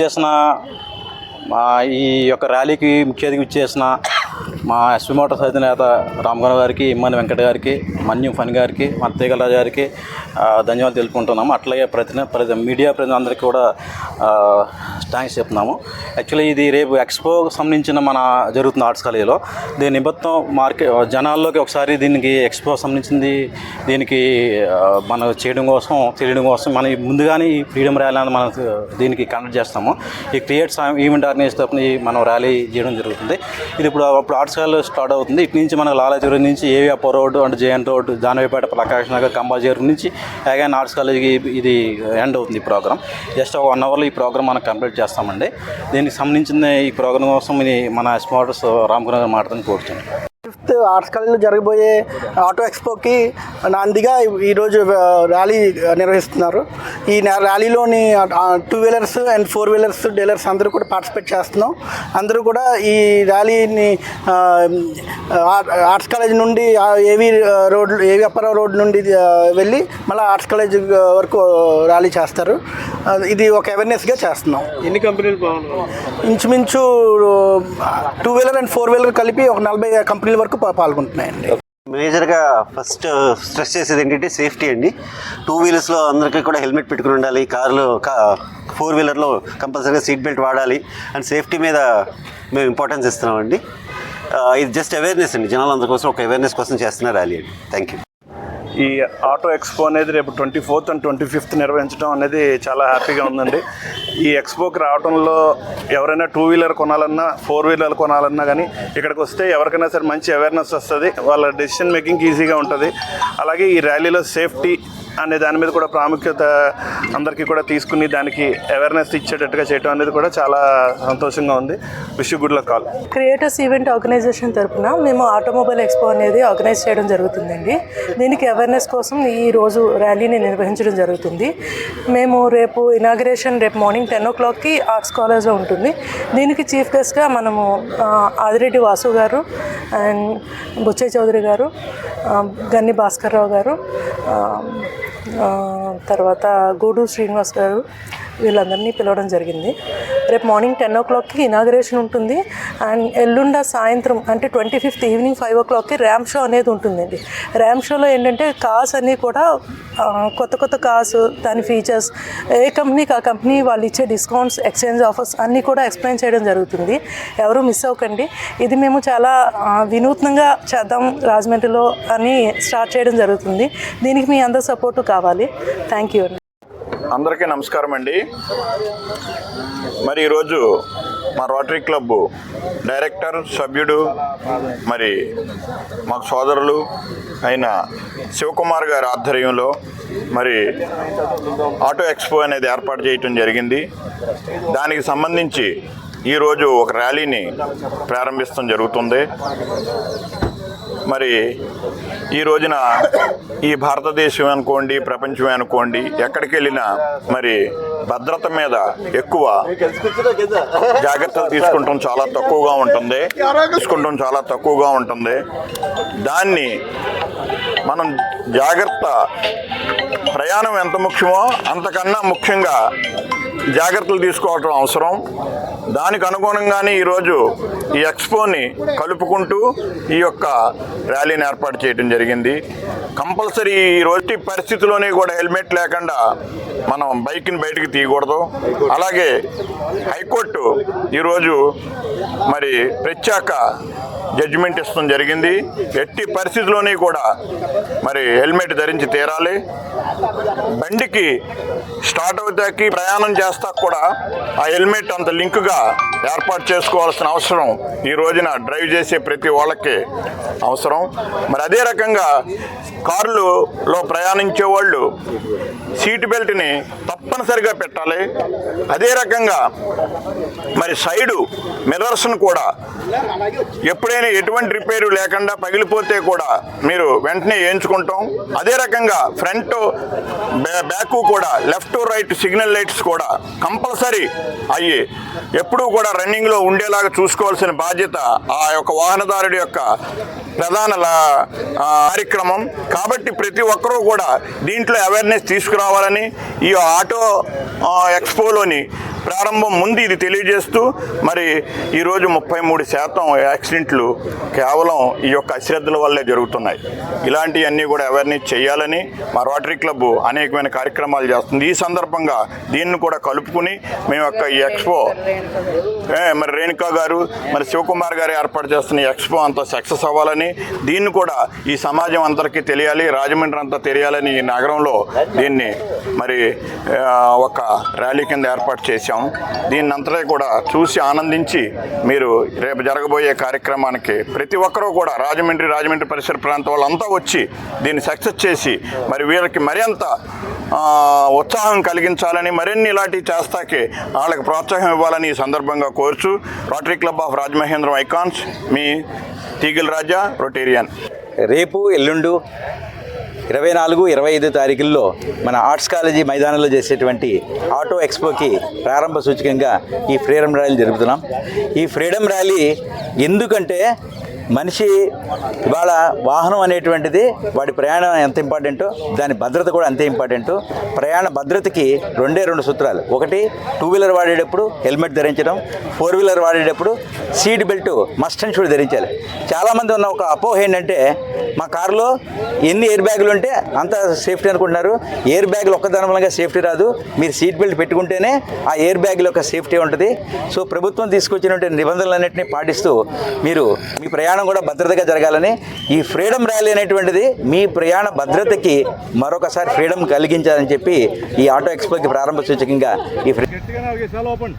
చేసిన ఈ యొక్క ర్యాలీకి ముఖ్య అతిథి ఇచ్చేసిన మా ఎస్పీ మోటార్స్ అధినేత రామగౌడ గారికి ఇమ్మని వెంకట గారికి మన్యం ఫణి గారికి మా తీగల గారికి ధన్యవాదాలు తెలుపుకుంటున్నాము. అట్లాగే ప్రతి ప్రతి మీడియా ప్రతినిధులందరికీ కూడా థ్యాంక్స్ చెప్తున్నాము. యాక్చువల్లీ ఇది రేపు ఎక్స్పోకి సంబంధించిన మన జరుగుతుంది ఆర్ట్స్ కాలేజీలో. దీని నిమిత్తం మార్కెట్ జనాల్లోకి ఒకసారి దీనికి ఎక్స్పో సంబంధించింది దీనికి మనం చేయడం కోసం తెలియడం కోసం మనం ముందుగానే ఈ ఫ్రీడమ్ ర్యాలీ అని మనం దీనికి కండక్ట్ చేస్తాము. ఈ క్రియేట్ ఈవెంట్ ఆర్గనైజ్ తప్పని మనం ర్యాలీ చేయడం జరుగుతుంది. ఇది ఇప్పుడు అప్పుడు ఆర్ట్స్ కాలేజ్ స్టార్ట్ అవుతుంది. ఇటు నుంచి మనకు లాలాచూరు నుంచి AV Appa road and JN road Janavipeta Prakash Nagar Kambajeru నుంచి అగైన్ ఆర్ట్స్ కాలేజ్కి ఇది ఎండ్ అవుతుంది ఈ ప్రోగ్రామ్. జస్ట్ ఒక వన్ అవర్లో ఈ ప్రోగ్రామ్ మనం కంప్లీట్ చేస్తామండి. దీనికి సంబంధించిన ఈ ప్రోగ్రామ్ కోసం ఇది మన స్మార్ట్స్ రామ్ గారు మాట్లాడుతుంది కోరుతున్నాను ఫిఫ్త్ ఆర్ట్స్ కాలేజ్లో జరగబోయే ఆటో ఎక్స్పోకి నాందిగా ఈరోజు ర్యాలీ నిర్వహిస్తున్నారు. ఈ ర్యాలీలోని two wheelers and four wheelers dealers అందరూ కూడా పార్టిసిపేట్ చేస్తున్నాం. అందరూ కూడా ఈ ర్యాలీని ఆర్ట్స్ కాలేజ్ నుండి ఏవి రోడ్ ఏవి అప్పారావు రోడ్ నుండి వెళ్ళి మళ్ళీ ఆర్ట్స్ కాలేజ్ వరకు ర్యాలీ చేస్తారు. ఇది ఒక అవేర్నెస్గా చేస్తున్నాం. ఎన్ని కంపెనీలు ఇంచుమించు two wheeler and four wheeler కలిపి ఒక నలభై కంపెనీల వరకు వరకు పాల్గొంటున్నాయండి. మేజర్గా ఫస్ట్ స్ట్రెస్ చేసేది ఏంటంటే సేఫ్టీ అండి. టూ వీలర్స్లో అందరికీ కూడా హెల్మెట్ పెట్టుకుని ఉండాలి. కార్లో కా ఫోర్ వీలర్లో కంపల్సరీగా సీట్ బెల్ట్ వాడాలి. అండ్ సేఫ్టీ మీద మేము ఇంపార్టెన్స్ ఇస్తున్నామండి. ఇది జస్ట్ అవేర్నెస్ అండి. జనాలందరి కోసం ఒక అవేర్నెస్ కోసం చేస్తున్న ర్యాలీ అండి. థ్యాంక్ యూ ఈ ఆటో ఎక్స్పో అనేది రేపు twenty fourth and twenty fifth నిర్వహించడం అనేది చాలా హ్యాపీగా ఉందండి. ఈ ఎక్స్పోకి రావడంలో ఎవరైనా టూ వీలర్ కొనాలన్నా ఫోర్ వీలర్ కొనాలన్నా కానీ ఇక్కడికి వస్తే ఎవరికైనా సరే మంచి అవేర్నెస్ వస్తుంది. వాళ్ళ డెసిషన్ మేకింగ్ ఈజీగా ఉంటుంది. అలాగే ఈ ర్యాలీలో సేఫ్టీ అనే దాని మీద కూడా ప్రాముఖ్యత అందరికీ కూడా తీసుకుని దానికి అవేర్నెస్ ఇచ్చేటట్టుగా చేయడం అనేది కూడా చాలా సంతోషంగా ఉంది. Wish good luck call creators event organization తరపున మేము ఆటోమొబైల్ ఎక్స్పో అనేది ఆర్గనైజ్ చేయడం జరుగుతుందండి. దీనికి అవేర్నెస్ కోసం ఈ రోజు ర్యాలీని నిర్వహించడం జరుగుతుంది. మేము రేపు ఇనాగ్రేషన్ రేపు మార్నింగ్ టెన్ ఓ క్లాక్కి ఆర్ట్స్ కాలేజ్లో ఉంటుంది. దీనికి చీఫ్ గెస్ట్గా మనము ఆదిరెడ్డి వాసు గారు అండ్ బుచ్చయ్య చౌదరి గారు గన్ని భాస్కర్రావు గారు తర్వాత గూడు శ్రీనివాస్ గారు వీళ్ళందరినీ పిలవడం జరిగింది. రేపు మార్నింగ్ టెన్ ఓ క్లాక్కి ఇనాగరేషన్ ఉంటుంది. అండ్ ఎల్లుండ సాయంత్రం అంటే ట్వంటీ ఫిఫ్త్ ఈవినింగ్ ఫైవ్ ఓ క్లాక్కి ర్యామ్ షో అనేది ఉంటుందండి. ర్యామ్ షోలో ఏంటంటే కార్స్ అన్నీ కూడా కొత్త కొత్త కార్స్ దాని ఫీచర్స్ ఏ కంపెనీకి ఆ కంపెనీ వాళ్ళు ఇచ్చే డిస్కౌంట్స్ ఎక్స్చేంజ్ ఆఫర్స్ అన్నీ కూడా ఎక్స్ప్లెయిన్ చేయడం జరుగుతుంది. ఎవరు మిస్ అవ్వకండి. ఇది మేము చాలా వినూత్నంగా చేద్దాం రాజమండ్రిలో అని స్టార్ట్ చేయడం జరుగుతుంది. దీనికి మీ అందరి సపోర్టు కావాలి. థ్యాంక్ యూ అండి. అందరికీ నమస్కారం అండి. మరి ఈరోజు మా రోటరీ క్లబ్ డైరెక్టర్ సభ్యుడు మరి మాకు సోదరులు అయిన శివకుమార్ గారి ఆధ్వర్యంలో మరి ఆటో ఎక్స్పో అనేది ఏర్పాటు చేయటం జరిగింది. దానికి సంబంధించి ఈరోజు ఒక ర్యాలీని ప్రారంభించడం జరుగుతుంది. మరి ఈ రోజున ఈ భారతదేశం అనుకోండి ప్రపంచం అనుకోండి ఎక్కడికి వెళ్ళినా మరి భద్రత మీద ఎక్కువ జాగ్రత్తలు తీసుకుంటాం. చాలా తక్కువగా ఉంటుంది. తీసుకుంటాం. చాలా తక్కువగా ఉంటుంది. దాన్ని మనం జాగ్రత్త ప్రయాణం ఎంత ముఖ్యమో అంతకన్నా ముఖ్యంగా జాగ్రత్తలు తీసుకోవటం అవసరం. దానికి అనుగుణంగానే ఈరోజు ఈ ఎక్స్పోని కలుపుకుంటూ ఈ యొక్క ర్యాలీని ఏర్పాటు చేయడం జరిగింది. కంపల్సరీ ఈ రోజు పరిస్థితిలోనే కూడా హెల్మెట్ లేకుండా మనం బైక్ని బయటికి తీయకూడదు. అలాగే హైకోర్టు ఈరోజు మరి ప్రత్యేక జడ్జిమెంట్ ఇష్టం జరిగింది. ఎట్టి పరిస్థితిలోని కూడా మరి హెల్మెట్ ధరించి తీరాలి. బండికి స్టార్ట్ అవుతాకి ప్రయాణం చేస్తా కూడా ఆ హెల్మెట్ అంత లింక్గా ఏర్పాటు చేసుకోవాల్సిన అవసరం ఈ రోజున డ్రైవ్ చేసే ప్రతి వాళ్ళకి అవసరం. మరి అదే రకంగా కారులో ప్రయాణించే వాళ్ళు సీట్ బెల్ట్ని తప్పనిసరిగా పెట్టాలి. అదే రకంగా మరి సైడు మిర్రర్స్ను కూడా ఎప్పుడైనా ఎటువంటి రిపేరు లేకుండా పగిలిపోతే కూడా మీరు వెంటనే వేయించుకుంటాం అదే రకంగా ఫ్రంట్ బ్యాక్ కూడా లెఫ్ట్ రైట్ సిగ్నల్ లైట్స్ కూడా కంపల్సరీ అయ్యి ఎప్పుడూ కూడా రన్నింగ్లో ఉండేలాగా చూసుకోవాల్సిన బాధ్యత ఆ యొక్క వాహనదారుడి యొక్క ప్రధాన కార్యక్రమం. కాబట్టి ప్రతి ఒక్కరూ కూడా దీంట్లో అవేర్నెస్ తీసుకురావాలని ఈ ఆటో ఎక్స్పోలోని ప్రారంభం ముందు ఇది తెలియజేస్తూ మరి ఈరోజు ముప్పై మూడు శాతం యాక్సిడెంట్లు కేవలం ఈ యొక్క అశ్రద్ధల వల్లే జరుగుతున్నాయి. ఇలాంటివన్నీ కూడా అవేర్నెస్ చేయాలని మా రోటరీ క్లబ్ అనేకమైన కార్యక్రమాలు చేస్తుంది. ఈ సందర్భంగా దీన్ని కూడా కలుపుకుని మేము యొక్క ఈ ఎక్స్పో మరి రేణుకా గారు మరి శివకుమార్ గారు ఏర్పాటు చేస్తున్న ఎక్స్పో అంతా సక్సెస్ అవ్వాలని దీన్ని కూడా ఈ సమాజం అందరికీ తెలియాలి రాజమండ్రి అంతా తెలియాలని ఈ నగరంలో దీన్ని మరి ఒక ర్యాలీ కింద ఏర్పాటు చేశాం. దీన్ని అంతటా కూడా చూసి ఆనందించి మీరు రేపు జరగబోయే కార్యక్రమానికి ప్రతి ఒక్కరూ కూడా రాజమండ్రి రాజమండ్రి పరిసర ప్రాంతం వాళ్ళంతా వచ్చి దీన్ని సక్సెస్ చేసి మరి వీళ్ళకి మరింత ఉత్సాహం కలిగించాలని మరిన్ని ఇలాంటివి చేస్తాకే వాళ్ళకి ప్రోత్సాహం ఇవ్వాలని ఈ సందర్భంగా కోరుచు rotary club of Rajamahendram icons మీ తీగిల్ రాజా రొటేరియన్ రేపు ఎల్లుండు ఇరవై నాలుగు ఇరవై ఐదు తారీఖుల్లో మన ఆర్ట్స్ కాలేజీ మైదానంలో చేసేటువంటి ఆటో ఎక్స్పోకి ప్రారంభ సూచకంగా ఈ ఫ్రీడమ్ ర్యాలీ జరుపుతున్నాం. ఈ ఫ్రీడమ్ ర్యాలీ ఎందుకంటే మనిషి ఇవాళ వాహనం అనేటువంటిది వాడి ప్రయాణం ఎంత ఇంపార్టెంటో దాని భద్రత కూడా అంతే ఇంపార్టెంటు. ప్రయాణ భద్రతకి రెండే రెండు సూత్రాలు. ఒకటి టూ వీలర్ వాడేటప్పుడు హెల్మెట్ ధరించడం ఫోర్ వీలర్ వాడేటప్పుడు seat belt must and should ధరించాలి. చాలామంది ఉన్న ఒక అపోహ ఏంటంటే మా కారులో ఎన్ని ఎయిర్ బ్యాగులు ఉంటే అంత సేఫ్టీ అనుకుంటున్నారు. ఎయిర్ బ్యాగులు ఒక్కదాని మూలంగా సేఫ్టీ రాదు. మీరు సీట్ బెల్ట్ పెట్టుకుంటేనే ఆ ఎయిర్ బ్యాగుల యొక్క సేఫ్టీ ఉంటుంది. సో ప్రభుత్వం తీసుకొచ్చినటువంటి నిబంధనలన్నింటినీ పాటిస్తూ మీరు మీ ప్రయాణం ప్రయాణం కూడా భద్రతగా జరగాలని ఈ ఫ్రీడమ్ ర్యాలీ అనేటువంటిది మీ ప్రయాణ భద్రతకి మరొకసారి ఫ్రీడమ్ కలిగించాలని చెప్పి ఈ ఆటో ఎక్స్పోకి ప్రారంభ సూచకంగా ఈ ఓపెన్